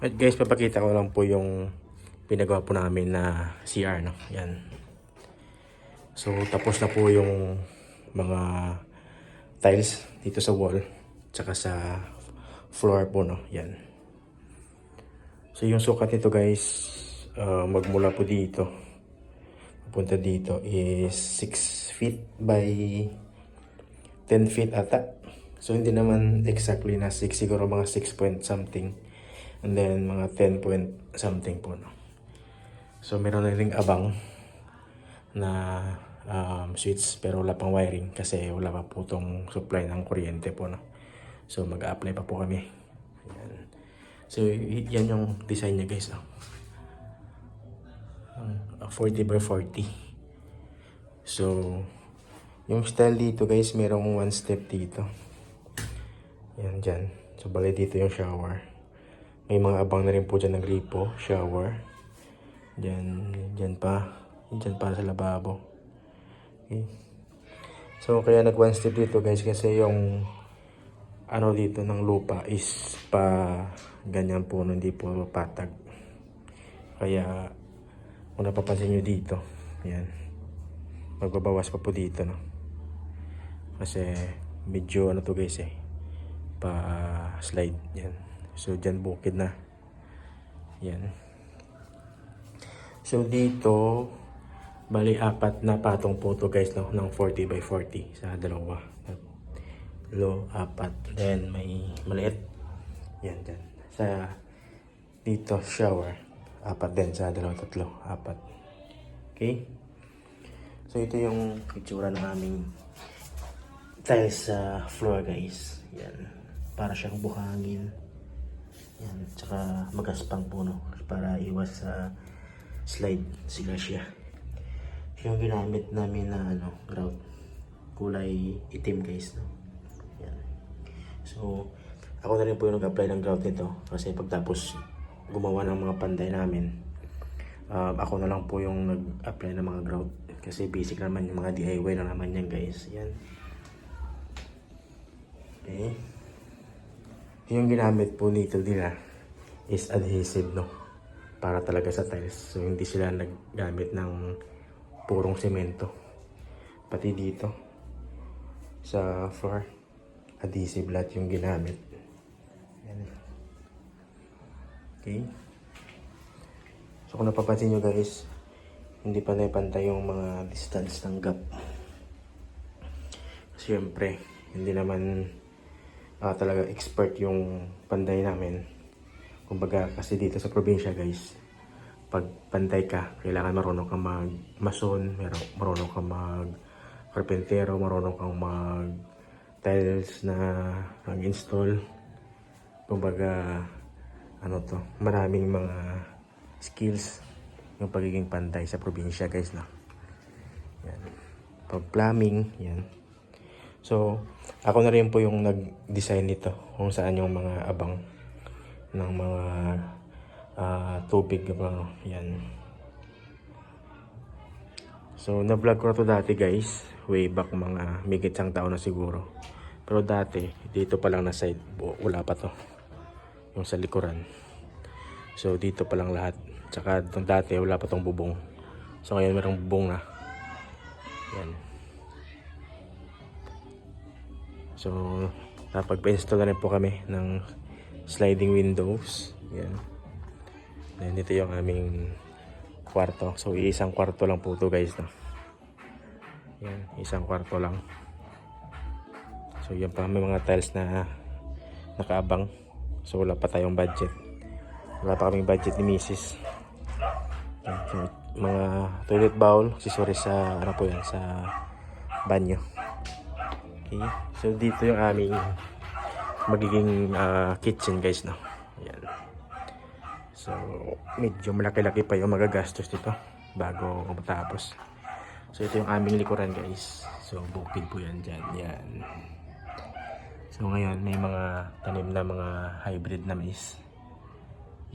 At guys, papakita ko lang po yung pinagawa po namin na CR, no? Yan. So, tapos na po yung mga tiles dito sa wall. Tsaka sa floor po, no? Yan. So, yung sukat nito guys, uh, magmula po dito. Punta dito is 6 feet by 10 feet ata. So, hindi naman exactly na 6, siguro mga 6 point something. And then, mga 10 point something po, no? So, meron na ring abang na um, switch pero wala pang wiring kasi wala pa po tong supply ng kuryente po, no? So, mag-apply pa po kami. Ayan. So, yan yung design niya, guys, no? Ang, uh, 40 by 40. So, yung style dito, guys, merong one step dito. Yan, dyan. So, bali dito yung shower. May mga abang na rin po dyan ng gripo, shower. Dyan, dyan pa. Dyan pa sa lababo. Okay. So, kaya nag one step dito guys kasi yung ano dito ng lupa is pa ganyan po, hindi po patag. Kaya, kung napapansin nyo dito, yan. Magbabawas pa po dito, no. Kasi, medyo ano to guys eh, pa slide, yan. So, dyan bukid na. Yan. So, dito, bali apat na patong po to guys, no, ng 40 by 40 sa dalawa. Low, apat. Then, may maliit. Yan, dyan. Sa, dito, shower. Apat din sa dalawa, tatlo. Apat. Okay? So, ito yung itsura ng aming tiles sa floor, guys. Yan. Para siyang buhangin. Yan. Tsaka magaspang po, no? Para iwas sa slide sila siya. Yung ginamit namin na, ano, grout. Kulay itim, guys, no? Yan. So, ako na rin po yung nag-apply ng grout nito kasi pagtapos gumawa ng mga panday namin, um, ako na lang po yung nag-apply ng mga grout kasi basic naman yung mga DIY lang naman yan guys. Yan. Okay. Yung ginamit po nito nila is adhesive no para talaga sa tiles. So hindi sila naggamit ng purong semento. Pati dito sa floor adhesive lahat yung ginamit. Okay. So kung napapansin nyo guys, hindi pa naipantay yung mga distance ng gap. Siyempre, hindi naman ah, talaga expert yung panday namin. Kumbaga kasi dito sa probinsya guys, pag panday ka, kailangan marunong kang mag mason, marunong kang mag karpentero, marunong kang mag tiles na mag-install. Kumbaga, ano to, maraming mga skills yung pagiging panday sa probinsya guys na. Yan. Pag plumbing, yan. So, ako na rin po yung nag-design nito kung saan yung mga abang ng mga ah, tubig ano, yan. So, na-vlog ko na to dati guys. Way back mga migit isang taon na siguro. Pero dati, dito pa lang na side. Wala pa to. Yung sa likuran. So, dito pa lang lahat. Tsaka dati, wala pa tong bubong. So, ngayon merong bubong na. Yan. So, napagpa-install na rin po kami ng sliding windows. Yan. Then, dito yung aming kwarto. So, isang kwarto lang po to guys. No? Yan, isang kwarto lang. So, yan pa may mga tiles na nakaabang. So, wala pa tayong budget. Wala pa kaming budget ni Mrs. Yan, mga toilet bowl, accessories sa, ano po yan, sa banyo. Okay. So, dito yung aming magiging ah, kitchen guys, no? Yan. So, medyo malaki-laki pa yung magagastos dito bago matapos. So, ito yung aming likuran guys. So, bukid po yan dyan. Yan. So, ngayon may mga tanim na mga hybrid na mais.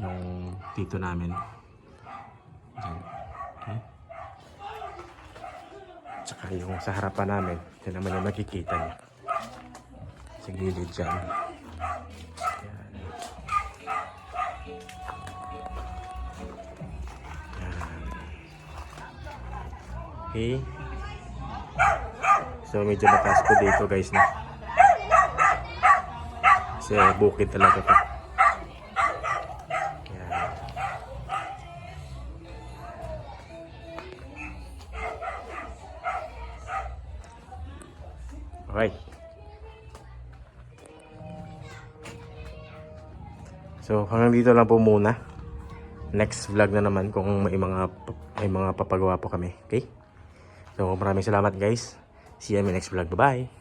Yung tito namin. Yan. Okay. Tsaka yung sa harapan namin. Ito naman yung nakikita niyo sa gilid dyan. Yan. Yan. Okay. So medyo mataas po dito guys na. Kasi bukid talaga pa. Right. So hanggang dito lang po muna. Next vlog na naman kung may mga may mga papagawa po kami. Okay? So maraming salamat guys. See you in my next vlog. Bye-bye.